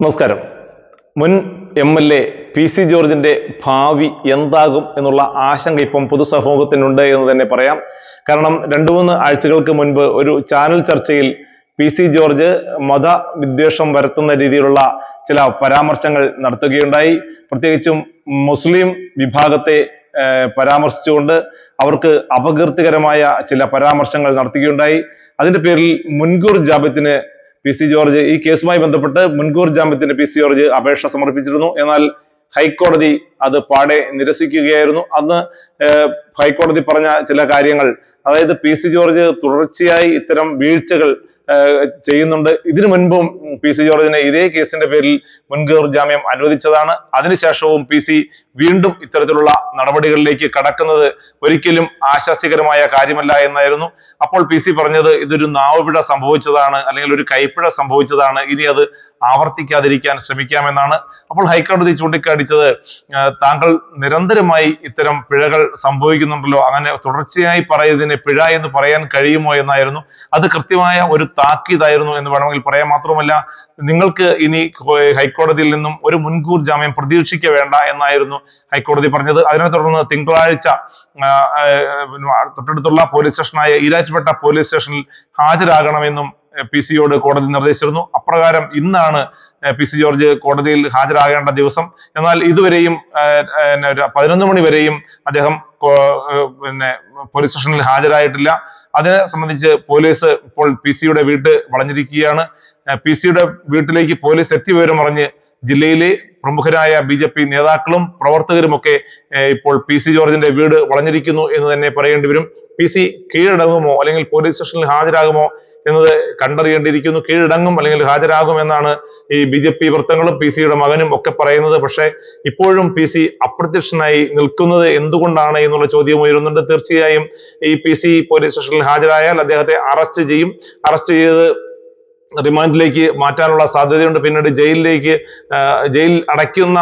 നമസ്കാരം. മുൻ M L A P C ജോർജിന്റെ ഭാവി എന്താകും എന്നുള്ള ആശങ്ക ഇപ്പം പൊതുസമൂഹത്തിനുണ്ട് എന്ന് തന്നെ പറയാം. കാരണം രണ്ടു മൂന്ന് ആഴ്ചകൾക്ക് മുൻപ് ഒരു ചാനൽ ചർച്ചയിൽ പി സി ജോർജ് മതവിദ്വേഷം വരുത്തുന്ന രീതിയിലുള്ള ചില പരാമർശങ്ങൾ നടത്തുകയുണ്ടായി. പ്രത്യേകിച്ചും മുസ്ലിം വിഭാഗത്തെ പരാമർശിച്ചുകൊണ്ട് അവർക്ക് അപകീർത്തികരമായ ചില പരാമർശങ്ങൾ നടത്തുകയുണ്ടായി. അതിന്റെ പേരിൽ മുൻകൂർ ജാമ്യത്തിന് പി സി ജോർജ് ഈ കേസുമായി ബന്ധപ്പെട്ട് മുൻകൂർ ജാമ്യത്തിന് പി സി ജോർജ് അപേക്ഷ സമർപ്പിച്ചിരുന്നു. എന്നാൽ ഹൈക്കോടതി അത് പാടെ നിരസിക്കുകയായിരുന്നു. അന്ന് ഹൈക്കോടതി പറഞ്ഞ ചില കാര്യങ്ങൾ അതായത് പി സി ജോർജ് തുടർച്ചയായി ഇത്തരം വീഴ്ചകൾ ചെയ്യുന്നുണ്ട്. ഇതിനു മുൻപും പി സി ജോർജിനെ ഇതേ കേസിന്റെ പേരിൽ മുൻകൂർ ജാമ്യം അനുവദിച്ചതാണ്. അതിനുശേഷവും പി സി വീണ്ടും ഇത്തരത്തിലുള്ള നടപടികളിലേക്ക് കടക്കുന്നത് ഒരിക്കലും ആശാസ്യകരമായ കാര്യമല്ല എന്നായിരുന്നു. അപ്പോൾ പി സി പറഞ്ഞത് ഇതൊരു നാവുപിഴ സംഭവിച്ചതാണ് അല്ലെങ്കിൽ ഒരു കൈപ്പിഴ സംഭവിച്ചതാണ്. ഇനി അത് ആവർത്തിക്കാതിരിക്കാൻ ശ്രമിക്കാമെന്നാണ്. അപ്പോൾ ഹൈക്കോടതി ചൂണ്ടിക്കാണിച്ചത് താങ്കൾ നിരന്തരമായി ഇത്തരം പിഴകൾ സംഭവിക്കുന്നുണ്ടല്ലോ അങ്ങനെ തുടർച്ചയായി പറയുന്നതിന് പിഴ എന്ന് പറയാൻ കഴിയുമോ എന്നായിരുന്നു. അത് കൃത്യമായ ഒരു താക്കീതായിരുന്നു എന്ന് വേണമെങ്കിൽ പറയാം. മാത്രമല്ല നിങ്ങൾക്ക് ഇനി ഹൈക്കോടതിയിൽ നിന്നും ഒരു മുൻകൂർ ജാമ്യം പ്രതീക്ഷിക്ക വേണ്ട എന്നായിരുന്നു ഹൈക്കോടതി പറഞ്ഞത്. അതിനെ തുടർന്ന് തിങ്കളാഴ്ച തൊട്ടടുത്തുള്ള പോലീസ് സ്റ്റേഷനായ ഈരാറ്റുപേട്ട പോലീസ് സ്റ്റേഷനിൽ ഹാജരാകണമെന്നും പി സിയോട് കോടതി നിർദ്ദേശിച്ചിരുന്നു. അപ്രകാരം ഇന്നാണ് പി സി ജോർജ് കോടതിയിൽ ഹാജരാകേണ്ട ദിവസം. എന്നാൽ ഇതുവരെയും പതിനൊന്ന് മണി വരെയും അദ്ദേഹം പിന്നെ പോലീസ് സ്റ്റേഷനിൽ ഹാജരായിട്ടില്ല. അതിനെ സംബന്ധിച്ച് പോലീസ് ഇപ്പോൾ പി സിയുടെ വീട്ട് വളഞ്ഞിരിക്കുകയാണ്. പി സിയുടെ വീട്ടിലേക്ക് പോലീസ് എത്തി വിവരം അറിഞ്ഞ് ജില്ലയിലെ പ്രമുഖരായ ബി ജെ പി നേതാക്കളും പ്രവർത്തകരുമൊക്കെ ഇപ്പോൾ പി സി ജോർജിന്റെ വീട് വളഞ്ഞിരിക്കുന്നു എന്ന് തന്നെ പറയേണ്ടി വരും. പി സി കീഴടങ്ങുമോ അല്ലെങ്കിൽ പോലീസ് സ്റ്റേഷനിൽ ഹാജരാകുമോ എന്നത് കണ്ടറിയേണ്ടിയിരിക്കുന്നു. കീഴടങ്ങും അല്ലെങ്കിൽ ഹാജരാകും എന്നാണ് ഈ ബി ജെ പി വൃത്തങ്ങളും പി സിയുടെ മകനും ഒക്കെ പറയുന്നത്. പക്ഷേ ഇപ്പോഴും പി സി അപ്രത്യക്ഷനായി നിൽക്കുന്നത് എന്തുകൊണ്ടാണ് എന്നുള്ള ചോദ്യം ഉയരുന്നുണ്ട്. തീർച്ചയായും ഈ പി സി പോലീസ് സ്റ്റേഷനിൽ ഹാജരായാൽ അദ്ദേഹത്തെ അറസ്റ്റ് ചെയ്യും. അറസ്റ്റ് ചെയ്ത് റിമാൻഡിലേക്ക് മാറ്റാനുള്ള സാധ്യതയുണ്ട്. പിന്നീട് ജയിലിലേക്ക് ജയിൽ അടയ്ക്കുന്ന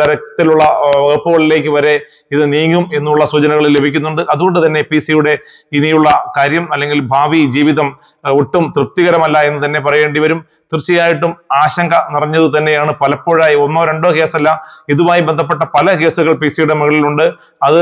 തരത്തിലുള്ള വകുപ്പുകളിലേക്ക് വരെ ഇത് നീങ്ങും എന്നുള്ള സൂചനകൾ ലഭിക്കുന്നുണ്ട്. അതുകൊണ്ട് തന്നെ പി സിയുടെ ഇനിയുള്ള കാര്യം അല്ലെങ്കിൽ ഭാവി ജീവിതം ഒട്ടും തൃപ്തികരമല്ല എന്ന് തന്നെ പറയേണ്ടി വരും. തീർച്ചയായിട്ടും ആശങ്ക നിറഞ്ഞത് തന്നെയാണ്. പലപ്പോഴായി ഒന്നോ രണ്ടോ കേസല്ല. ഇതുമായി ബന്ധപ്പെട്ട പല കേസുകൾ പി സിയുടെ മുകളിലുണ്ട്. അത്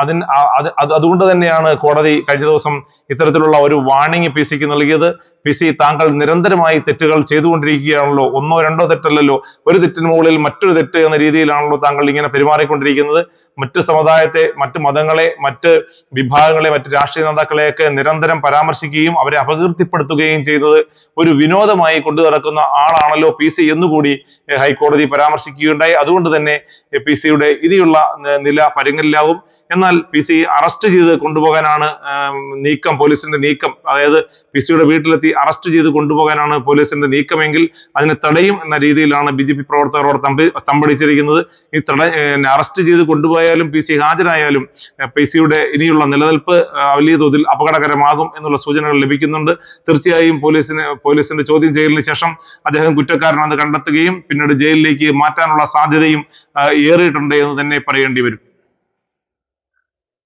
അതിന് അത് അത് അതുകൊണ്ട് തന്നെയാണ് കോടതി കഴിഞ്ഞ ദിവസം ഇത്തരത്തിലുള്ള ഒരു വാണിംഗ് പി സിക്ക് നൽകിയത്. പി സി താങ്കൾ നിരന്തരമായി തെറ്റുകൾ ചെയ്തുകൊണ്ടിരിക്കുകയാണല്ലോ. ഒന്നോ രണ്ടോ തെറ്റല്ലല്ലോ. ഒരു തെറ്റിന് മുകളിൽ മറ്റൊരു തെറ്റ് എന്ന രീതിയിലാണല്ലോ താങ്കൾ ഇങ്ങനെ പെരുമാറിക്കൊണ്ടിരിക്കുന്നത്. മറ്റ് സമുദായത്തെ മറ്റ് മതങ്ങളെ മറ്റ് വിഭാഗങ്ങളെ മറ്റ് രാഷ്ട്രീയ നേതാക്കളെയൊക്കെ നിരന്തരം പരാമർശിക്കുകയും അവരെ അപകീർത്തിപ്പെടുത്തുകയും ചെയ്യുന്നത് ഒരു വിനോദമായി കൊണ്ടു നടക്കുന്ന ആളാണല്ലോ പി സി എന്നുകൂടി ഹൈക്കോടതി പരാമർശിക്കുകയുണ്ടായി. അതുകൊണ്ട് തന്നെ പി സിയുടെ ഇനിയുള്ള നില പരുങ്ങലിലാവും എന്നാൽ പി സി അറസ്റ്റ് ചെയ്ത് കൊണ്ടുപോകാനാണ് നീക്കം പോലീസിന്റെ നീക്കം. അതായത് പി സിയുടെ വീട്ടിലെത്തി അറസ്റ്റ് ചെയ്ത് കൊണ്ടുപോകാനാണ് പോലീസിന്റെ നീക്കമെങ്കിൽ അതിനെ തടയും എന്ന രീതിയിലാണ് ബി ജെ പി പ്രവർത്തകരോട് തമ്പി തമ്പടിച്ചിരിക്കുന്നത്. ഈ തട അറസ്റ്റ് ചെയ്ത് കൊണ്ടുപോയാലും പി സി ഹാജരായാലും പി സിയുടെ ഇനിയുള്ള നിലനിൽപ്പ് വലിയ തോതിൽ അപകടകരമാകും എന്നുള്ള സൂചനകൾ ലഭിക്കുന്നുണ്ട്. തീർച്ചയായും പോലീസിന് പോലീസിന്റെ ചോദ്യം ചെയ്യലിന് ശേഷം അദ്ദേഹം കുറ്റക്കാരനാണെന്ന് കണ്ടെത്തുകയും പിന്നീട് ജയിലിലേക്ക് മാറ്റാനുള്ള സാധ്യതയും ഏറിയിട്ടുണ്ട് എന്ന് തന്നെ പറയേണ്ടി വരും.